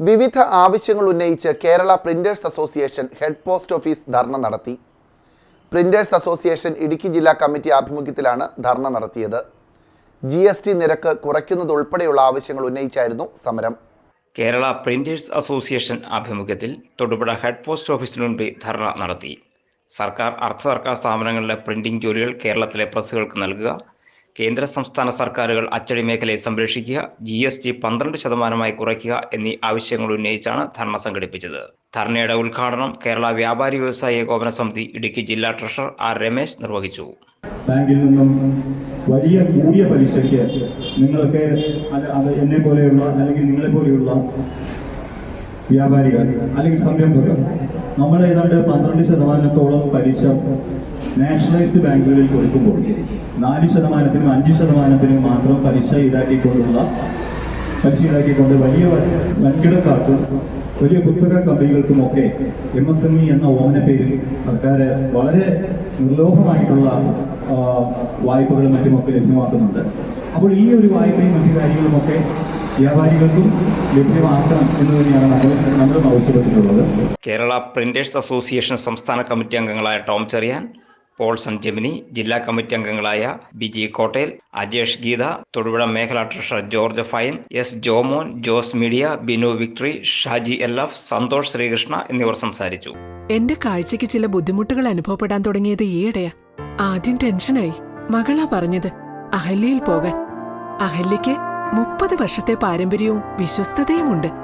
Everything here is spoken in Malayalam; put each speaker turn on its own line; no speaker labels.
വിവിധ ആവശ്യങ്ങൾ ഉന്നയിച്ച് Kerala printers association head post office dharna നടത്തി. പ്രിന്റേഴ്സ് അസോസിയേഷൻ ഇടുക്കി ജില്ലാ കമ്മിറ്റി ആഭിമുഖ്യത്തിലാണ് ധർണ നടത്തിയത്. ജി എസ് ടി നിരക്ക് കുറയ്ക്കുന്നതുൾപ്പെടെയുള്ള ആവശ്യങ്ങൾ ഉന്നയിച്ചായിരുന്നു സമരം.
കേരള പ്രിന്റേഴ്സ് അസോസിയേഷൻ ആഭിമുഖ്യത്തിൽ തൊടുപുഴ ഹെഡ് പോസ്റ്റ് ഓഫീസിന് മുൻപിൽ ധർണ നടത്തി. സർക്കാർ അർദ്ധ സർക്കാർ സ്ഥാപനങ്ങളിലെ പ്രിന്റിംഗ് ജോലികൾ കേരളത്തിലെ പ്രസ്സുകൾക്ക് നൽകുക കേന്ദ്ര സംസ്ഥാന സർക്കാരുകൾ അച്ചടി മേഖലയെ സംരക്ഷിക്കുക ജി എസ് ടി പന്ത്രണ്ട് ശതമാനമായി കുറയ്ക്കുക എന്നീ ആവശ്യങ്ങൾ ഉന്നയിച്ചാണ് ധർണ സംഘടിപ്പിച്ചത്. ധർണയുടെ ഉദ്ഘാടനം കേരള വ്യാപാരി വ്യവസായ ഏകോപന സമിതി ഇടുക്കി ജില്ലാ ട്രഷറർ ആർ രമേശ് നിർവഹിച്ചു.
ബാങ്കിൽ നിന്നും വലിയ കൂടിയ പലിശയ്ക്ക് നിങ്ങളൊക്കെ അത് എന്നെ പോലെയുള്ള അല്ലെങ്കിൽ നിങ്ങളെ പോലെയുള്ള വ്യാപാരികൾ അല്ലെങ്കിൽ സംരംഭകർ നമ്മൾ ഏതാണ്ട് പന്ത്രണ്ട് ശതമാനത്തോളം പലിശ നാഷണലൈസ്ഡ് ബാങ്കുകളിൽ കൊടുക്കുമ്പോൾ നാല് ശതമാനത്തിനും അഞ്ച് ശതമാനത്തിനും മാത്രം പലിശ ഈടാക്കിക്കൊണ്ടുള്ള പലിശ ഈടാക്കിക്കൊണ്ട് വലിയ വൻകിടക്കാർക്കും വലിയ കുത്തക കമ്പനികൾക്കുമൊക്കെ എം എസ് എം ഇ എന്ന ഓമന പേരിൽ സർക്കാർ വളരെ നിർലോഭമായിട്ടുള്ള വായ്പകളും മറ്റുമൊക്കെ ലഭ്യമാക്കുന്നുണ്ട്. അപ്പോൾ ഈ ഒരു വായ്പയും മറ്റു കാര്യങ്ങളുമൊക്കെ വ്യാപാരികൾക്കും ലഭ്യമാക്കണം എന്ന് തന്നെയാണ് നമ്മൾ നമ്മൾ ആവശ്യപ്പെട്ടിട്ടുള്ളത്
കേരള പ്രിന്റേഴ്സ് അസോസിയേഷൻ സംസ്ഥാന കമ്മിറ്റി അംഗങ്ങളായ ടോം ചെറിയാൻ പോൾസൺ ജെമിനി ജില്ലാ കമ്മിറ്റി അംഗങ്ങളായ ബിജി കോട്ടേൽ അജേഷ് ഗീത തൊടുപുഴ മേഖലാ treasurer George fine S Jomon Jose media Binu victory Shaji L F Santhosh Sreekrishna എന്നിവർ സംസാരിച്ചു.
എന്റെ കാഴ്ചയ്ക്ക് ചില ബുദ്ധിമുട്ടുകൾ അനുഭവപ്പെടാൻ തുടങ്ങിയത് ഈയിടെയാ. ആദ്യം ടെൻഷനായി. മകളാ പറഞ്ഞത് അഹല്യയിൽ പോകാൻ. അഹല്യയ്ക്ക് മുപ്പത് വർഷത്തെ പാരമ്പര്യവും വിശ്വസ്തതയുമുണ്ട്.